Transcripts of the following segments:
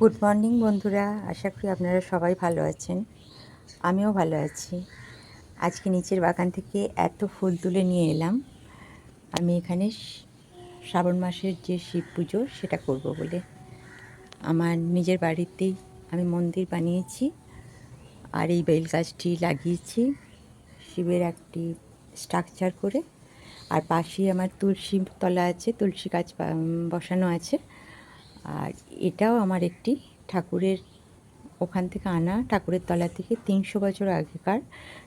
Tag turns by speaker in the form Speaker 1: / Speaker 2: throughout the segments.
Speaker 1: Good morning বন্ধুরা। আশা করি আপনারা সবাই ভালো আছেন। আমিও ভালো আছি। আজকে নিচের বাগান থেকে এত ফুল তুলে নিয়ে এলাম। আমি এখানে শ্রাবণ মাসের যে শিব পুজো, সেটা করব বলে। আমার নিজের বাড়িতেই আমি মন্দির বানিয়েছি। আর এই বেল গাছটি লাগিয়েছি শিবের একটি স্ট্রাকচার করে। আর পাশেই আমার তুলসী তলা আছে, তুলসী গাছ বসানো আছে। আর এটাও আমার একটি ঠাকুরের ওখান থেকে আনা, ঠাকুরের তলা থেকে তিনশো বছর আগেকার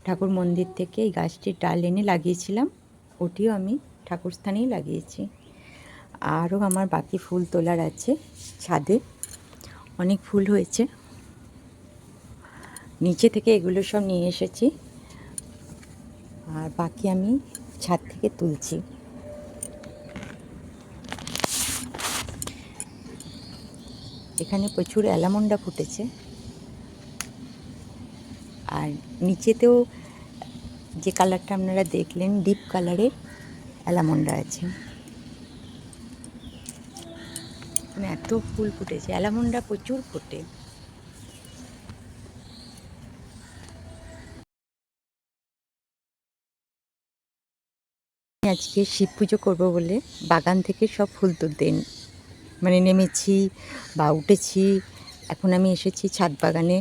Speaker 1: ঠাকুর মন্দির থেকে এই গাছটির ডাল এনে লাগিয়েছিলাম। ওটিও আমি ঠাকুর স্থানেই লাগিয়েছি। আরও আমার বাকি ফুল তোলার আছে ছাদে। অনেক ফুল হয়েছে। নিচে থেকে এগুলো সব নিয়ে এসেছি। আর বাকি আমি ছাদ থেকে তুলছি। এখানে প্রচুর অ্যালামন্ডা ফুটেছে। আর নিচেতেও যে কালারটা আপনারা দেখলেন, ডিপ কালারের অ্যালামন্ডা আছে। এত ফুল ফুটেছে, অ্যালামন্ডা প্রচুর ফোটে। আজকে শিব পুজো করব বলে বাগান থেকে সব ফুল তুলতে মানে নেমেছি বা উঠেছি। এখন আমি এসেছি ছাদ বাগানে।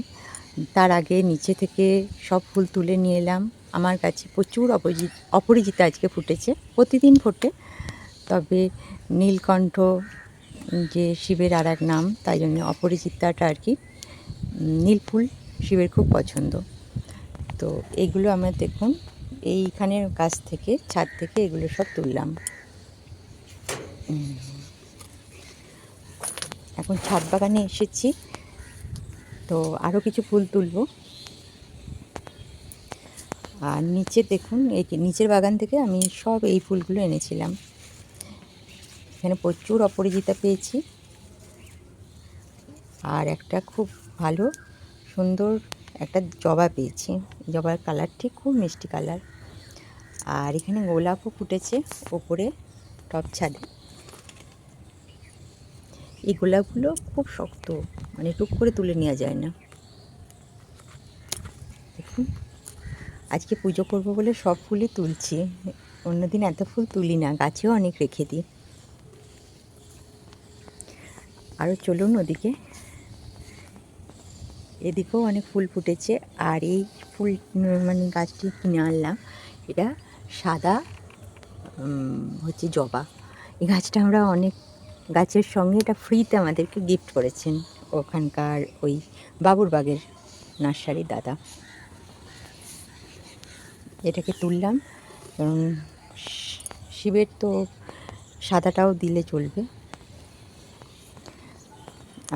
Speaker 1: তার আগে নিচে থেকে সব ফুল তুলে নিয়ে এলাম। আমার কাছে প্রচুর অপরিচিত অপরিচিত আজকে ফুটেছে, প্রতিদিন ফোটে। তবে নীলকণ্ঠ, যে শিবের আর এক নাম, তাই জন্য অপরিচিতাটা আর কি। নীল ফুল শিবের খুব পছন্দ। তো এইগুলো আমার দেখুন, এইখানের গাছ থেকে, ছাদ থেকে এগুলো সব তুললাম। এখন ছাদ বাগানে এসেছি। তো আরও কিছু ফুল তুলব। আর নিচে দেখুন, এই নিচের বাগান থেকে আমি সব এই ফুলগুলো এনেছিলাম। এখানে প্রচুর অপরাজিতা পেয়েছি। আর একটা খুব ভালো, সুন্দর একটা জবা পেয়েছি। জবার কালারটি খুব মিষ্টি কালার। আর এখানে গোলাপও ফুটেছে ওপরে টপ ছাদে এই গোলাপগুলো খুব শক্ত মানে টুক করে তুলে নেওয়া যায় না। দেখুন, আজকে পুজো করব বলে সব ফুলই তুলছি, অন্যদিন এত ফুল তুলি না, গাছেও অনেক রেখে দিই। আরও চলুন ওদিকে। এদিকেও অনেক ফুল ফুটেছে, আর এই ফুল মানে গাছটি কিনে আনলাম। এটা সাদা হচ্ছে জবা। এই গাছটা আমরা অনেক গাছের সঙ্গে এটা ফ্রিতে আমাদেরকে গিফট করেছেন ওখানকার ওই বাবুরবাগের নার্সারির দাদা। এটাকে তুললাম কারণ শিবের তো সাদাটাও দিলে চলবে।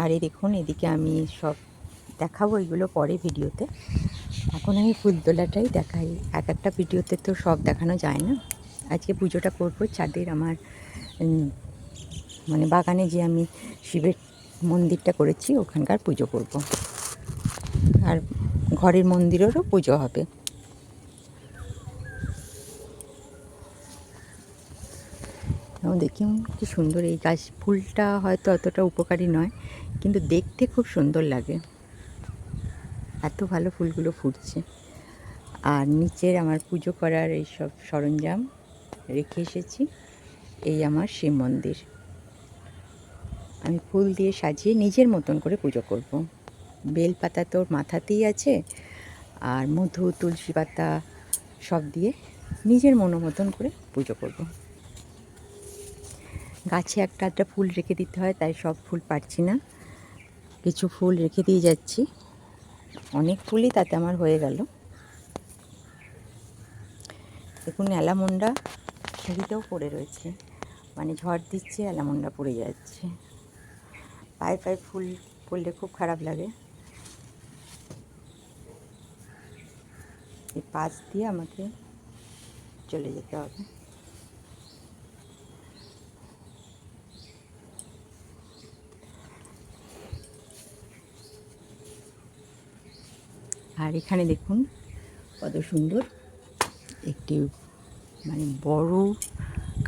Speaker 1: আর এই দেখুন, এদিকে আমি সব দেখাবো এগুলো পরে ভিডিওতে। এখন আমি ফুল তোলাটাই দেখাই। এক একটা ভিডিওতে তো সব দেখানো যায় না। আজকে পুজোটা করব চাঁদের আমার মানে বাগানে যে আমি শিবের মন্দিরটা করেছি, ওখানকার পুজো করব। আর ঘরের মন্দিরেরও পুজো হবে। দেখি কি সুন্দর এই গাছ। ফুলটা হয়তো অতটা উপকারী নয়, কিন্তু দেখতে খুব সুন্দর লাগে। এত ভালো ফুলগুলো ফুটছে। আর নিচের আমার পুজো করার এই সব সরঞ্জাম রেখে এসেছি। এই আমার শিব মন্দির। আমি ফুল দিয়ে সাজিয়ে নিজের মতন করে পুজো করব। বেল পাতা তোর মাথাতেই আছে, আর মধু, তুলসী পাতা সব দিয়ে নিজের মনো মতন করে পুজো করব। গাছে একটা একটা ফুল রেখে দিতে হয়, তাই সব ফুল পারছি না। কিছু ফুল রেখে দিয়ে যাচ্ছি। অনেক ফুলই তাতে আমার হয়ে গেল। দেখুন, অ্যালামন্ডা সিঁড়িতেও পড়ে রয়েছে। মানে ঝড় দিচ্ছে, অ্যালামন্ডা পড়ে যাচ্ছে। পায়ে পায়ে ফুল পড়লে খুব খারাপ লাগে। এই পাশ দিয়ে আমাকে চলে যেতে হবে। আর এখানে দেখুন কত সুন্দর একটি মানে বড়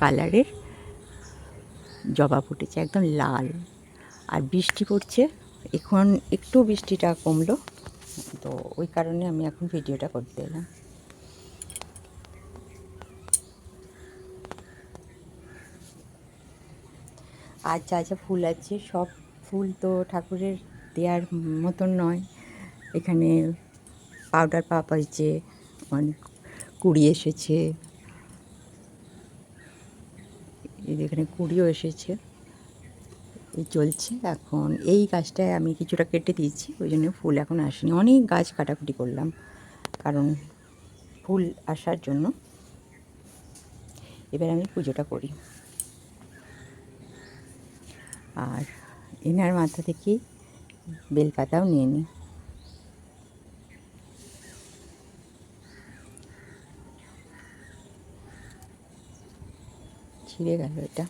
Speaker 1: কালারের জবা ফুটেছে, একদম লাল। আর বৃষ্টি পড়ছে। এখন একটু বৃষ্টিটা কমলো, তো ওই কারণে আমি এখন ভিডিওটা করতে এলাম। আর যা যা ফুল আছে, সব ফুল তো ঠাকুরের দেওয়ার মতন নয়। এখানে পাউডার পাপ হয়েছে, অনেক কুড়ি এসেছে। এখানে কুড়িও এসেছে। এই চলছে। এখন এই গাছটায় আমি কিছুটা কেটে দিয়েছি, ওই জন্য ফুল এখন আসেনি। অনেক গাছ কাটাকুটি করলাম, কারণ ফুল আসার জন্য। এবার আমি পুজোটা করি। আর এনার মাথা থেকে বেলপাতাও নিয়ে নিই। ছিঁড়ে গেল এটা।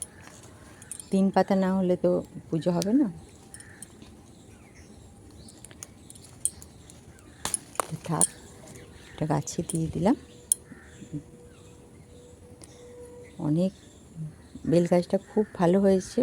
Speaker 1: তিন পাতা না হলে তো পুজো হবে না। থাক এটা গাছে দিয়ে দিলাম। অনেক বেল গাছটা খুব ভালো হয়েছে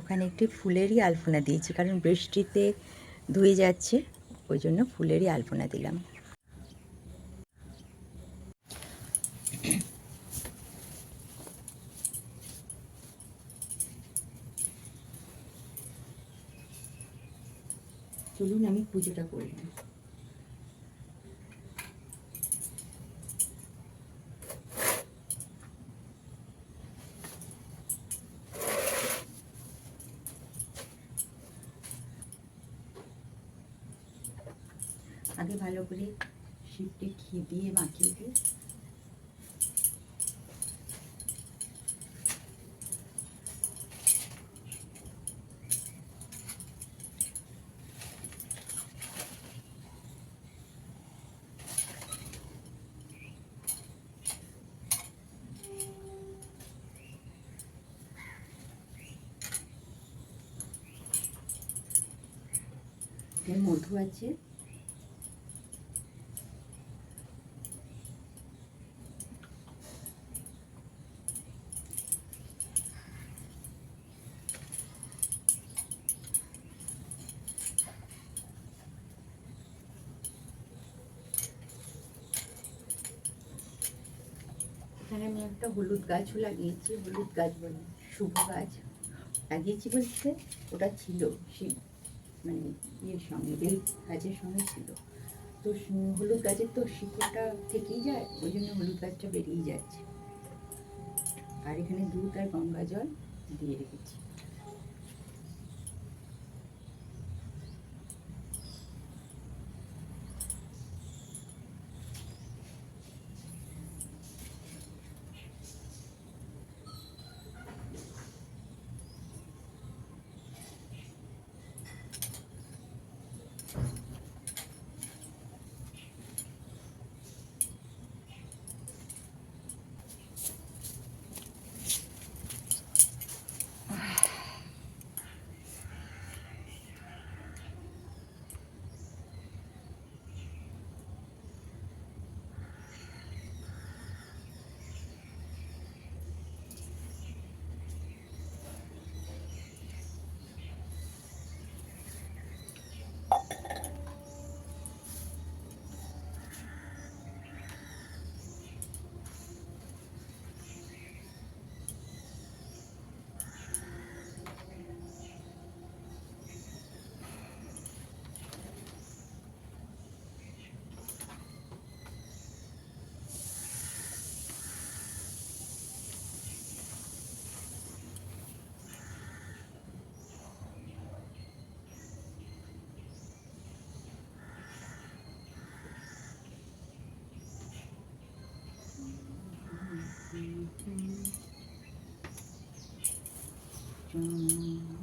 Speaker 1: ওখানে একটি ফুলেরই আলপনা দিয়েছি, কারণ বৃষ্টিতে ধুয়ে যাচ্ছে, ওই জন্য ফুলেরই আলপনা দিলাম। চলুন আমি পুজোটা করে আগে ভালো করে শিপটি ঘি দিয়ে মাখিয়ে এর মধু আছে এখানে আমি একটা হলুদ গাছও লাগিয়েছি, হলুদ গাছ বলে, শুভ গাছ লাগিয়েছি বলতে ওটা ছিল, সেই মানে ইয়ের সঙ্গে, বেল গাছের সঙ্গে ছিল। তো হলুদ গাছের তো শিকড়টা থেকেই যায়, ওই জন্য হলুদ গাছটা বেরিয়ে যাচ্ছে। আর এখানে দুধ আর গঙ্গা জল দিয়ে রেখেছি। mm.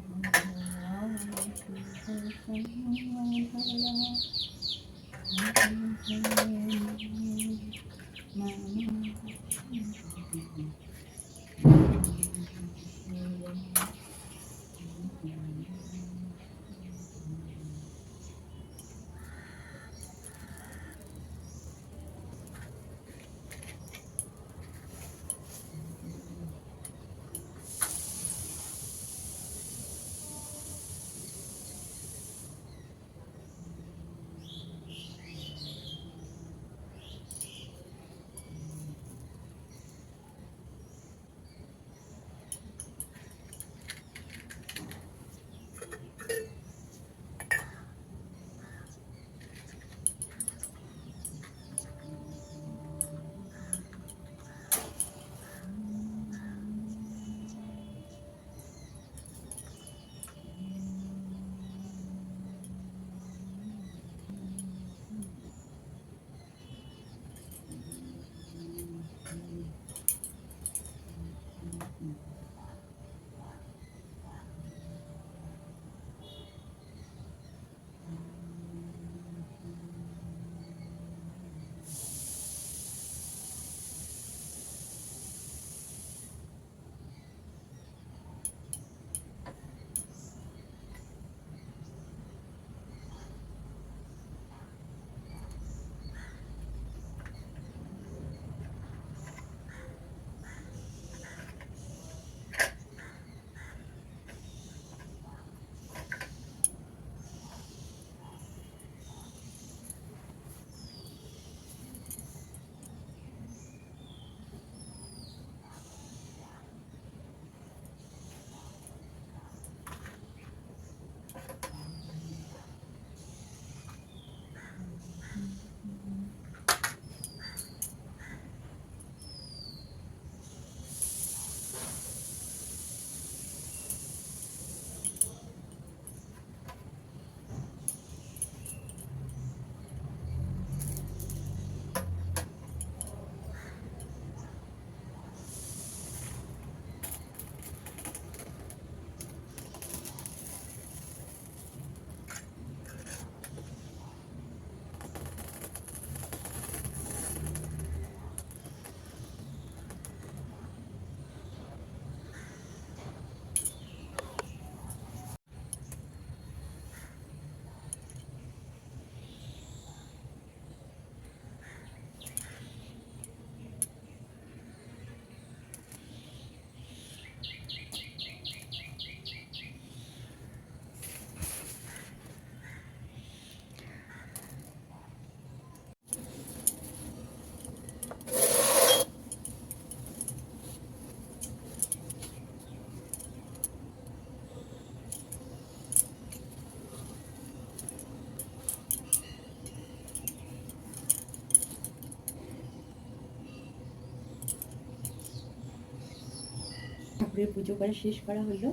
Speaker 1: ঠাকুরের পুজো করা শেষ করা হলো।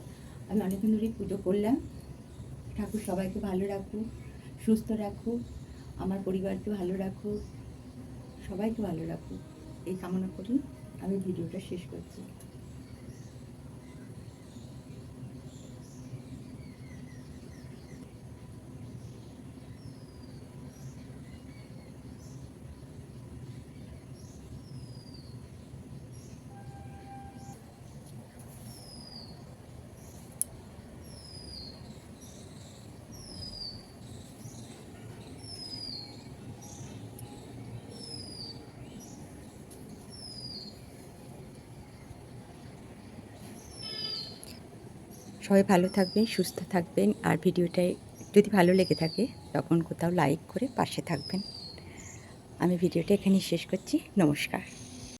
Speaker 1: আমি অনেকক্ষণ ধরেই পুজো করলাম। ঠাকুর সবাইকে ভালো রাখুক, সুস্থ রাখুক, আমার পরিবারকে ভালো রাখুক, সবাইকে ভালো রাখুক। এই কামনা করি আমি ভিডিওটা শেষ করছি। সবাই ভালো থাকবেন, সুস্থ থাকবেন। আর ভিডিওটায় যদি ভালো লেগে থাকে, তখন কোথাও লাইক করে পাশে থাকবেন। আমি ভিডিওটা এখানেই শেষ করছি। নমস্কার।